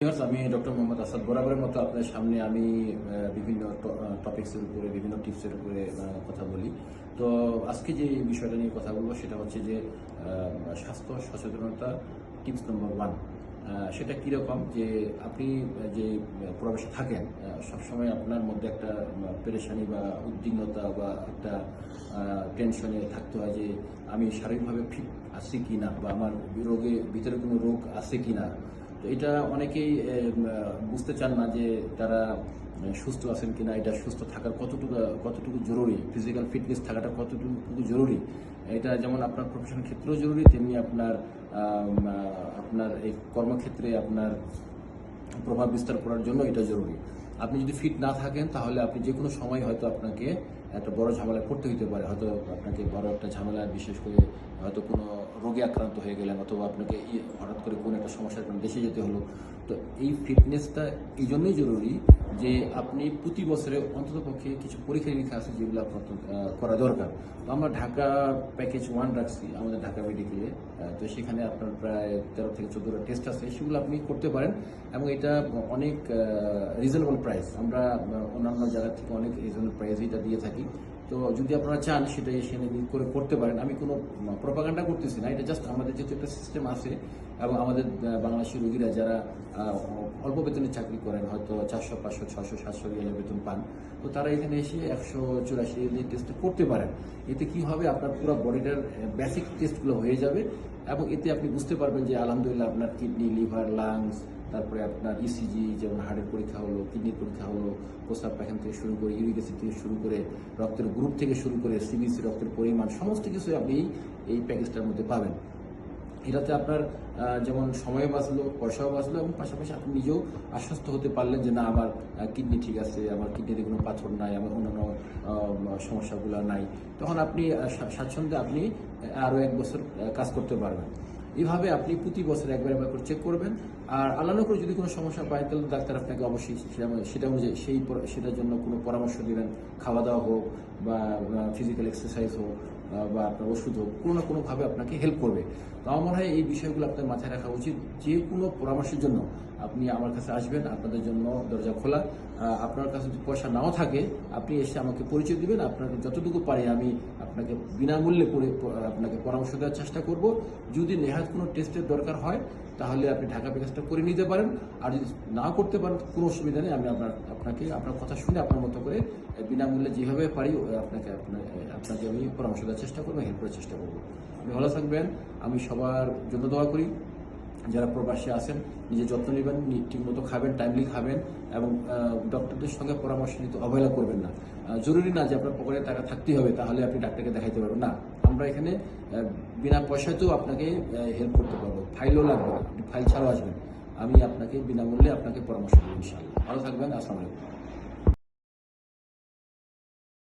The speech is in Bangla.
আমি ডক্টর মোহাম্মদ আসাদ বরাবরের মতো আপনার সামনে আমি বিভিন্ন টপিক্সের উপরে, বিভিন্ন টিপসের উপরে কথা বলি। তো আজকে যে বিষয়টা নিয়ে কথা বলব সেটা হচ্ছে যে স্বাস্থ্য সচেতনতা টিপস নম্বর ওয়ান সেটা কীরকম যে আপনি যে প্রবেশে থাকেন সবসময় আপনার মধ্যে একটা পেরেশানি বা উদ্বিগ্নতা বা একটা টেনশনে থাকতে হয় যে, আমি শারীরিকভাবে ফিট আছি কি না বা আমার রোগে ভিতরে কোনো রোগ আছে কি না তো এটা অনেকেই বুঝতে চান না যে তারা সুস্থ আছেন কিনা, এটা সুস্থ থাকার কতটুকু কতটুকু জরুরি ফিজিক্যাল ফিটনেস থাকাটা কতটুকু জরুরি। এটা যেমন আপনার প্রফেশন ক্ষেত্রেও জরুরি, তেমনি আপনার আপনার এই কর্মক্ষেত্রে আপনার প্রভাব বিস্তার করার জন্য এটা জরুরি। আপনি যদি ফিট না থাকেন, তাহলে আপনি যে কোনো সময় হয়তো আপনাকে একটা বড় ঝামেলা পড়তে হইতে পারে। হয়তো আপনাকে বড় একটা ঝামেলা, বিশেষ করে হয়তো কোনো রোগে আক্রান্ত হয়ে গেলেন, অথবা আপনাকে হঠাৎ করে কোনো একটা সমস্যার দেশে যেতে হলো। তো এই ফিটনেসটা এই জন্যই জরুরি যে আপনি প্রতি বছরে অন্ততপক্ষে কিছু পরীক্ষা নিরীক্ষা আছে যেগুলো করা দরকার। তো আমরা ঢাকা প্যাকেজ ওয়ান রাখছি, আমাদের ঢাকা মেডিকেলে তো সেখানে আপনার প্রায় তেরো থেকে চোদ্দোটা টেস্ট আছে, সেগুলো আপনি করতে পারেন। এবং এটা অনেক রিজনেবল প্রাইস আমরা অন্যান্য জায়গা থেকে অনেক রিজনেবল প্রাইস এটা দিয়ে থাকি। তো যদি আপনারা চান, সেটা এসে করে করতে পারেন। আমি কোনো প্রপাগান্ডা করতেছি না। এটা জাস্ট আমাদের যেহেতু একটা সিস্টেম আছে এবং আমাদের বাংলাদেশি রোগীরা যারা অল্প বেতনে চাকরি করেন, হয়তো চারশো, পাঁচশো ছশো সাতশো রিয়ালের বেতন পান, তো তারা এখানে এসে একশো চুরাশি রিয়ালের টেস্ট করতে পারেন। এতে কি হবে? আপনার পুরো বডিটার বেসিক টেস্টগুলো হয়ে যাবে এবং এতে আপনি বুঝতে পারবেন যে আলহামদুলিল্লাহ আপনার কিডনি লিভার লাংস তারপরে আপনার ইসিজি যেমন হার্টের পরীক্ষা হলো কিডনির পরীক্ষা হলো প্রস্তাব পায়খানা থেকে শুরু করে ইউরিক অ্যাসিড থেকে শুরু করে রক্তের গ্রুপ থেকে শুরু করে সিবিসি রক্তের পরিমাণ, সমস্ত কিছু আপনি এই প্যাকেজটার মধ্যে পাবেন। এটাতে আপনার যেমন সময় বাঁচলো, পয়সাও বাঁচলো এবং পাশাপাশি আপনি নিজেও আশ্বস্ত হতে পারলেন যে না, আমার কিডনি ঠিক আছে, আমার কিডনিতে কোনো পাথর নাই, আমার অন্যান্য সমস্যাগুলো নাই। তখন আপনি স্বাচ্ছন্দ্যে আপনি আরও এক বছর কাজ করতে পারবেন। এভাবে আপনি প্রতি বছর একবার একবার করে চেক করবেন। আর আলাদা করে যদি কোনো সমস্যা পায়, তাহলে ডাক্তার আপনাকে অবশ্যই সেটা অনুযায়ী সেই সেটার জন্য কোনো পরামর্শ দিবেন। খাওয়া দাওয়া হোক বা ফিজিক্যাল এক্সারসাইজ হোক বা আপনার ওষুধ হোক কোনো না কোনোভাবে আপনাকে হেল্প করবে। তো আমার মনে হয় এই বিষয়গুলো আপনার মাথায় রাখা উচিত। যে কোনো পরামর্শের জন্য আপনি আমার কাছে আসবেন, আপনাদের জন্য দরজা খোলা। আপনার কাছে যদি পয়সা নাও থাকে, আপনি এসে আমাকে পরিচয় দিবেন। আপনাকে যতটুকু পারি আমি আপনাকে বিনামূল্যে পরি- প- আপনাকে পরামর্শ দেওয়ার চেষ্টা করব। যদি নেহাত কোনো টেস্টের দরকার হয়, তাহলে আপনি ঢাকা প্যাকেজটা করে নিতে পারেন। আর যদি না করতে পারেন, কোনো অসুবিধা নেই। আমি আপনার আপনাকে আপনার কথা শুনে আপনার মতো করে বিনামূল্যে যেভাবে পারি আপনাকে আপনাকে আমি পরামর্শ দেওয়ার চেষ্টা করব হেল্প করার চেষ্টা করব। আপনি ভালো থাকবেন। আমি সবার জন্য দোয়া করি। যারা প্রবাসী আছেন, নিজের যত্ন নেবেন ঠিকমতো খাবেন টাইমলি খাবেন এবং ডক্টরদের সঙ্গে পরামর্শ নিতে অবহেলা করবেন না। জরুরি না যে আপনার পকেটে টাকা থাকতেই হবে, তাহলে আপনি ডাক্তারকে দেখাইতে পারবেন। না, আমরা এখানে বিনা পয়সাতেও আপনাকে হেল্প করতে পারব। ফাইলও লাগবে ফাইল ছাড়াও আসবেন আমি আপনাকে বিনামূল্যে আপনাকে পরামর্শ দেবো ভালো থাকবেন, আসসালামু আলাইকুম।